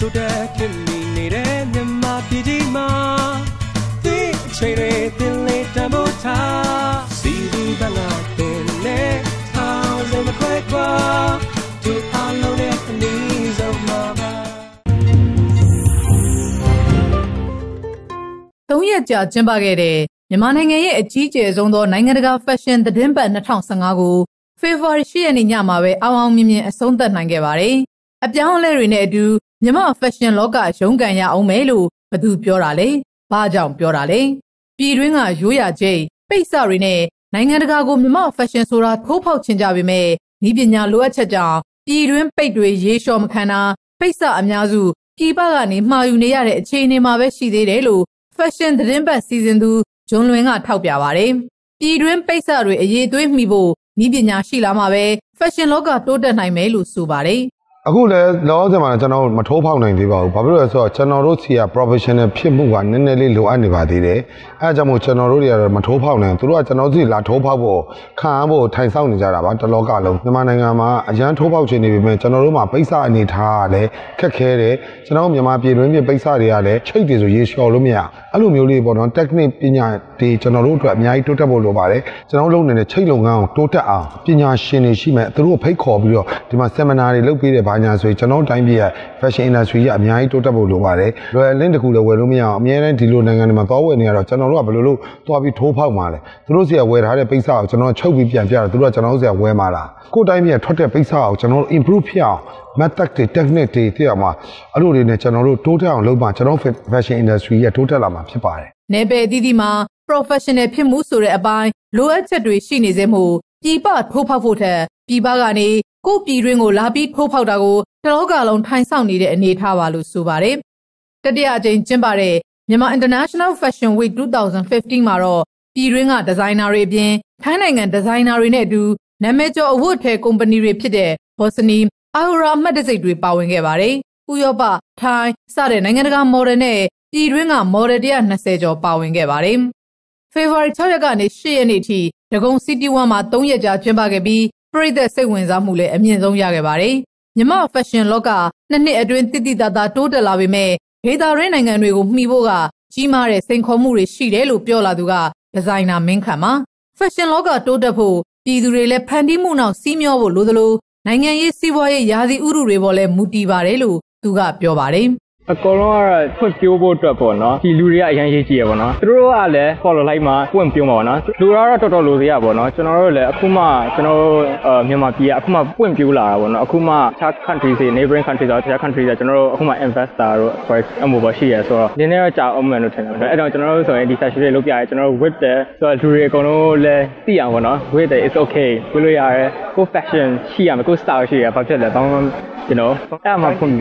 တိုးတက်ခင်မိနေတဲ့မြန်မာပြည်ကြီးမှာဒီအချိန်တွေတင်လေးတမို့ထားစီဒီဘငါတင်နေထောင်စမခွဲကွာဒီအလုံးနဲ့အနည်းဆုံးမှာပါ၃ရက်ကြာကျင်းပခဲ့တဲ့မြန်မာနိုင်ငံရဲ့အကြီးကျယ်ဆုံးသောနိုင်ငံတကာဖက်ရှင်သတင်းပတ်2015ကိုဖေဖော်ဝါရီ10ရက်နေ့ညမှာပဲအောင်အောင်မြင်မြင်အဆုံးသတ်နိုင်ခဲ့ပါတယ်။အပြောင်းအလဲတွေနဲ့အတူ မြန်မာဖက်ရှင်လောကရုန်းကန်ရအောင်မယ်လို့ဘသူပြောတာလဲ။ဘာကြောင့်ပြောတာလဲ။ပြည်တွင်းကရိုးရာကျိတ်ပိတ်စတွေနဲ့နိုင်ငံတကာကိုမြန်မာဖက်ရှင်ဆိုတာထိုးဖောက်ချင်ကြပေမဲ့ဤပညာလိုအပ်ချက်ကြောင့်ပြည်တွင်းပိတ်တွေရေလျှော်မခံတာပိတ်စအများစုပြည်ပကနေမှာယူနေရတဲ့အခြေအနေမှာပဲရှိသေးတယ်လို့ fashion သတင်းပတ်စီစဉ်သူဂျွန်လွင်ကထောက်ပြပါတယ်။ပြည်တွင်းပိတ်စတွေအရေးသွေးမိဖို့ဤပညာရှိလာမှပဲ fashion လောကတိုးတက်နိုင်မယ်လို့ဆိုပါတယ်။ အခုလည်းလောဆယ်မှာကျွန်တော်မထိုးဖောက်နိုင်သေးပါဘူးဘာဖြစ်လို့လဲဆိုတော့ကျွန်တော်တို့စီက professional ဖြစ်မှုကနည်းနည်းလေးလိုအပ်နေပါသေးတယ်အဲအကြောင့်မို့ကျွန်တော်တို့တွေကတော့မထိုးဖောက်နိုင်ဘူးသူတို့ကကျွန်တော်တို့စီလာထိုးဖောက်ဖို့ခံအားဖို့ထိုင်ဆောင်နေကြတာပါတလောကလုံးမြန်မာနိုင်ငံမှာအရန်ထိုးဖောက်ခြင်းနေပြီမဲ့ကျွန်တော်တို့မှာပိတ်စအနေထားကလည်းခက်ခဲတယ်ကျွန်တော်မြန်မာပြည်တွင်းပြည်ပိတ်စတွေကလည်းချိတ်တွေဆိုရေလျှော်လို့မရအဲ့လိုမျိုးလေးပေါ့နော် technique ပညာတွေကျွန်တော်တို့အတွက်အများကြီးတိုးတက်ဖို့လိုပါတယ်ကျွန်တော်တို့လုပ်နေတဲ့ချိတ်လုပ်ငန်းကိုတိုးတက်အောင်ပညာရှင်တွေရှိမဲ့သူတို့ဖိတ်ခေါ်ပြီးတော့ဒီမှာ seminar တွေလုပ်ပေးတဲ့ဘာညာဆိုရင်ကျွန်တော်တို့တိုင်းပြည်ရဲ့ fashion industry ကအများကြီးတိုးတက်ဖို့လိုပါတယ်လွယ်လင်းတစ်ခုလည်းဝယ်လို့မရအောင်အများတိုင်းဒီလိုနိုင်ငံတွေမှာသွားဝယ်နေရတော့ကျွန်တော်တို့ကဘယ်လိုလုပ်သွားပြီးထိုးဖောက်မှာလဲသူတို့စီကဝယ်ထားတဲ့ပိတ်စကိုကျွန်တော်ချုပ်ပြီးပြန်ပြတော့သူတို့ကကျွန်တော်တို့စီကဝယ်မှာလားကိုယ်တိုင်းပြည်ကထွက်တဲ့ပိတ်စကိုကျွန်တော်တို့ improve ဖြစ်အောင် method တွေ technique တွေသိရမှာအဲ့လိုတွေနဲ့ကျွန်တော်တို့တိုးတက်အောင်လုပ်မှကျွန်တော် fashion industry ရဲ့တိုးတက်လာမှာဖြစ်ပါတယ်နယ်ပယ်အသီးသီးမှာ professional ဖြစ်မှုဆိုတဲ့အပိုင်းလိုအပ်ချက်တွေရှိနေစေမှုပြည်ပထိုးဖောက်ဖို့ထက်ပြည်ပကနေ ကိုယ့်ပြည်တွင်းကိုလာပြီးထိုးဖောက်တာကိုတလောကလုံးထိုင်ဆောင်နေတဲ့အနေအထားပါလို့ဆိုပါတယ်။တတိယအကြိမ်ကျင်းပတဲ့မြန်မာ International Fashion Week 2015မှာတော့ပြည်တွင်းကဒီဇိုင်နာတွေအပြင်ထိုင်းနိုင်ငံဒီဇိုင်နာတွေနဲ့အတူနာမည်ကျော်အဝတ်ထည်ကုမ္ပဏီတွေဖြစ်တဲ့ Bosni, Aura အမှတ်တံဆိပ်တွေပါဝင်ခဲ့ပါတယ်။ဥရောပ၊ထိုင်းစတဲ့နိုင်ငံတကာမော်ဒယ်နဲ့ပြည်တွင်းကမော်ဒယ်120ကျော်ပါဝင်ခဲ့ပါတယ်။ဖေဖော်ဝါရီ6ရက်ကနေ10ရက်နေ့ထိဒဂုံ City One မှာ3ရက်ကြာကျင်းပခဲ့ပြီး ပြည်သက်စိတ်ဝင်စားမှုလည်းအမြင့်ဆုံးရခဲ့ပါတယ်။မြမဖက်ရှင်လောကနှစ်နှစ်အတွင်းတိတိတသားတိုးတက်လာပေမဲ့ဒေတာရင်းနိုင်ငံတွေကိုမှီဖို့ကကြီးမားတဲ့စိန်ခေါ်မှုတွေရှိတယ်လို့ပြောလာသူကဒီဇိုင်နာမင်းခန့်ပါဖက်ရှင်လောကတိုးတက်ဖို့ပြည်သူတွေလည်းဖန်တီးမှုနောက်စီးမျောဖို့လိုသလိုနိုင်ငံရေးစီးပွားရေးယာစီဥရုတွေပေါ်လည်းမူတည်ပါတယ်လို့သူကပြောပါတယ်။ အကောင်လုံးကတော့ဖွင့်ပြိုးဖို့အတွက်ပေါ့နော်ဒီလူတွေကအရင်ရေးကြည့်ရပေါ့နော်သူတို့ကလည်း follow လိုက်မှပွင့်ပြိုးမှာပေါ့နော်လူတွေကတော့တော်တော်လိုသေးရပေါ့နော်ကျွန်တော်တို့လည်းအခုမှကျွန်တော်တို့မြန်မာပြည်ကအခုမှပွင့်ပြိုးလာတာပေါ့နော်အခုမှတခြား country တွေ neighboring country တွေတခြား country တွေကျွန်တော်တို့အခုမှ investor တို့ first အမှုပေါ့ရှိရဆိုတော့ဒီနေ့တော့ကြာအောင်မယ်လို့ထင်တယ်အဲ့တော့ကျွန်တော်တို့ဆိုရင်ဒီ session တွေလုပ်ပြရဲကျွန်တော်တို့ with တယ်ဆိုတော့လူတွေအကုန်လုံးလည်းသိအောင်ပေါ့နော် with တယ် it's okay ပြောလို့ရတယ်ကို fashion ရှိရမယ်ကို style ရှိရဘာဖြစ်လဲဘာမှ you know အဲ့မှာဖွင့်